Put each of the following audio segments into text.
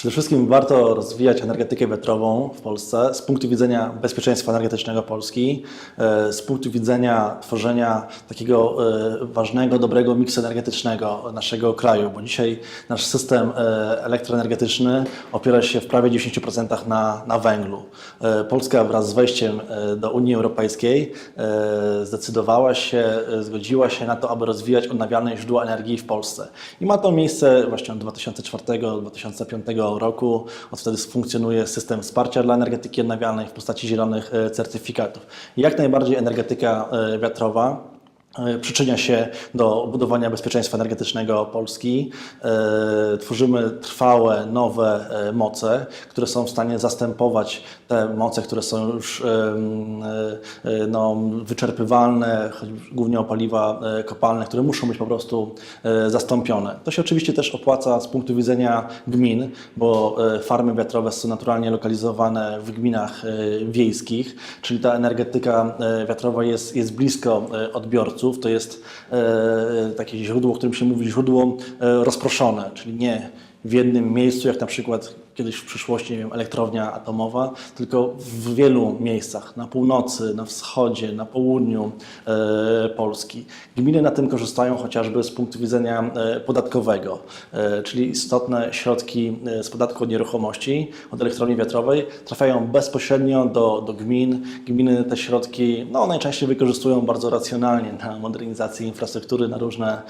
Przede wszystkim warto rozwijać energetykę wiatrową w Polsce z punktu widzenia bezpieczeństwa energetycznego Polski, e, z punktu widzenia tworzenia takiego e, ważnego, dobrego miksu energetycznego naszego kraju, bo dzisiaj nasz system e, elektroenergetyczny opiera się w prawie 10% na, na węglu. Polska wraz z wejściem do Unii Europejskiej zdecydowała się, zgodziła się na to, aby rozwijać odnawialne źródła energii w Polsce. I ma to miejsce właśnie od 2004-2005 roku. Od wtedy funkcjonuje system wsparcia dla energetyki odnawialnej w postaci zielonych e, certyfikatów. Jak najbardziej energetyka e, wiatrowa przyczynia się do budowania bezpieczeństwa energetycznego Polski. E, Tworzymy trwałe, nowe e, moce, które są w stanie zastępować te moce, które są już e, e, no, wyczerpywalne, głównie o paliwa e, kopalne, które muszą być po prostu e, zastąpione. To się oczywiście też opłaca z punktu widzenia gmin, bo e, farmy wiatrowe są naturalnie lokalizowane w gminach e, wiejskich, czyli ta energetyka e, wiatrowa jest, jest blisko e, To jest e, takie źródło, o którym się mówi źródło e, rozproszone, czyli nie w jednym miejscu, jak na przykład kiedyś w przyszłości, nie wiem, elektrownia atomowa, tylko w wielu miejscach, na północy, na wschodzie, na południu e, Polski. Gminy na tym korzystają chociażby z punktu widzenia e, podatkowego, e, czyli istotne środki z podatku od nieruchomości, od elektrowni wiatrowej trafiają bezpośrednio do, do gmin. Gminy te środki no, najczęściej wykorzystują bardzo racjonalnie na modernizację infrastruktury, na różne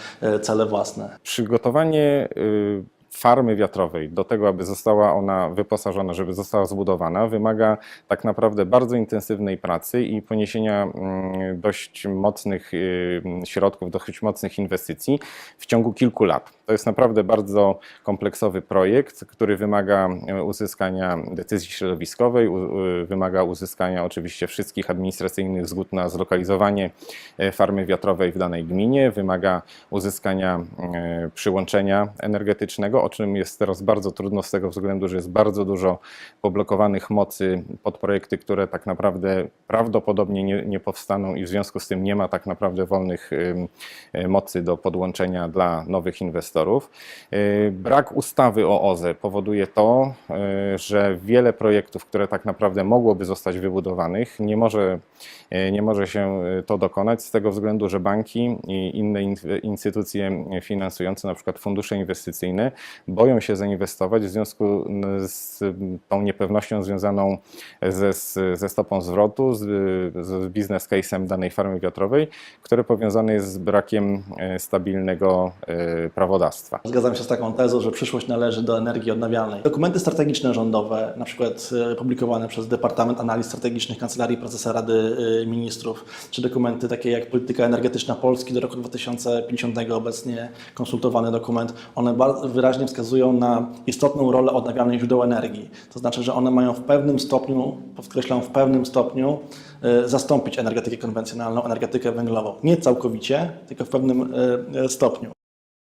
cele własne. Przygotowanie y, farmy wiatrowej do tego, aby została ona wyposażona, żeby została zbudowana, wymaga tak naprawdę bardzo intensywnej pracy i poniesienia mm, dość mocnych y, środków, dość mocnych inwestycji w ciągu kilku lat. To jest naprawdę bardzo kompleksowy projekt, który wymaga y, uzyskania decyzji środowiskowej, wymaga uzyskania oczywiście wszystkich administracyjnych zgód na zlokalizowanie e, farmy wiatrowej w danej gminie, wymaga uzyskania e, przyłączenia energetycznego, o czym jest teraz bardzo trudno z tego względu, że jest bardzo dużo poblokowanych mocy pod projekty, które tak naprawdę prawdopodobnie nie, nie powstaną i w związku z tym nie ma tak naprawdę wolnych e, mocy do podłączenia dla nowych inwestorów. E, Brak ustawy o OZE powoduje to, e, że wiele projektów, które tak naprawdę mogłoby zostać wybudowanych, nie może, e, nie może się to dokonać z tego względu, że banki i inne in- instytucje finansujące, na przykład fundusze inwestycyjne, boją się zainwestować w związku z tą niepewnością związaną ze, ze stopą zwrotu, z, z biznes case'em danej farmy wiatrowej, które powiązane jest z brakiem stabilnego e, Zgadzam się z taką tezą, że przyszłość należy do energii odnawialnej. Dokumenty strategiczne rządowe, na przykład e, publikowane przez Departament Analiz Strategicznych Kancelarii Prezesa Rady e, Ministrów, czy dokumenty takie jak Polityka Energetyczna Polski do roku 2050, obecnie konsultowany dokument, one wyraźnie wskazują na istotną rolę odnawialnych źródeł energii. To znaczy, że one mają w pewnym stopniu, podkreślam, w pewnym stopniu e, zastąpić energetykę konwencjonalną, energetykę węglową. Nie całkowicie, tylko w pewnym stopniu.